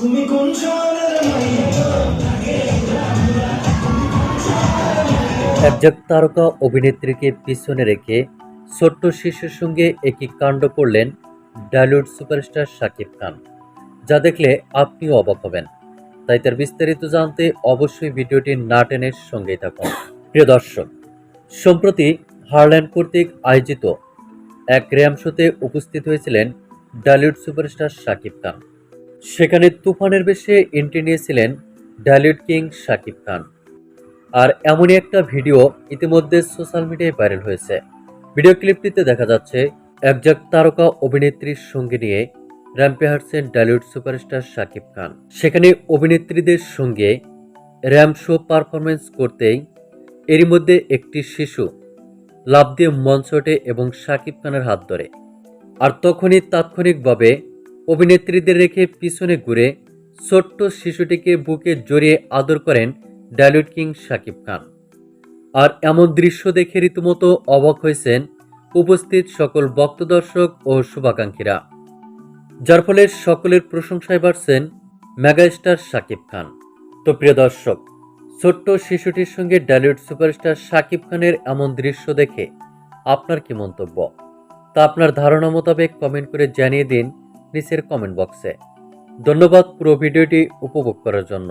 তুমি কোন একজাক তারকা অভিনেত্রীকে পিছনে রেখে ছোট্ট শিশুর সঙ্গে একই কাণ্ড করলেন ডালিউড সুপারস্টার শাকিব খান। যা দেখলে আপনিও অবাক হবেন। তাই তার বিস্তারিত জানতে অবশ্যই ভিডিওটি না টেনে সঙ্গেই থাকুন। প্রিয় দর্শক, সম্প্রতি হারল্যান্ড কর্তৃক আয়োজিত এক র্যাম শোতে উপস্থিত হয়েছিলেন ডালিউড সুপারস্টার শাকিব খান। সেখানে তুফানের বেশে এন্ট্রি নিয়েছিলেন ডালিউড কিং শাকিব খান। আর এমনই একটা ভিডিও ইতিমধ্যে সোশ্যাল মিডিয়ায় ভাইরাল হয়েছে। ভিডিও ক্লিপটিতে দেখা যাচ্ছে একজাক তারকা অভিনেত্রীর সঙ্গে নিয়ে র্যাম্পে হাঁটছেন ডালিউড সুপারস্টার শাকিব খান। সেখানে অভিনেত্রীদের সঙ্গে র্যাম্প শো পারফরমেন্স করতেই এরই মধ্যে একটি শিশু লাভ দিয়ে মঞ্চ ওঠে এবং শাকিব খানের হাত ধরে। আর তখনই তাৎক্ষণিকভাবে অভিনেত্রীদের রেখে পিছনে ঘুরে ছোট্ট শিশুটিকে বুকে জড়িয়ে আদর করেন ডালিউড কিং শাকিব খান। আর এমন দৃশ্য দেখে রীতিমতো অবাক হয়েছেন উপস্থিত সকল ভক্ত দর্শক ও শুভাকাঙ্ক্ষীরা। যার ফলে সকলের প্রশংসায় বাড়ছেন মেগাস্টার শাকিব খান। তো প্রিয় দর্শক, ছোট্ট শিশুটির সঙ্গে ডালিউড সুপারস্টার শাকিব খানের এমন দৃশ্য দেখে আপনার কি মন্তব্য? তা আপনার ধারণা মোতাবেক কমেন্ট করে জানিয়ে দিন। নিচের কমেন্ট বক্সে ধন্যবাদ পুরো ভিডিওটি উপভোগ করার জন্য।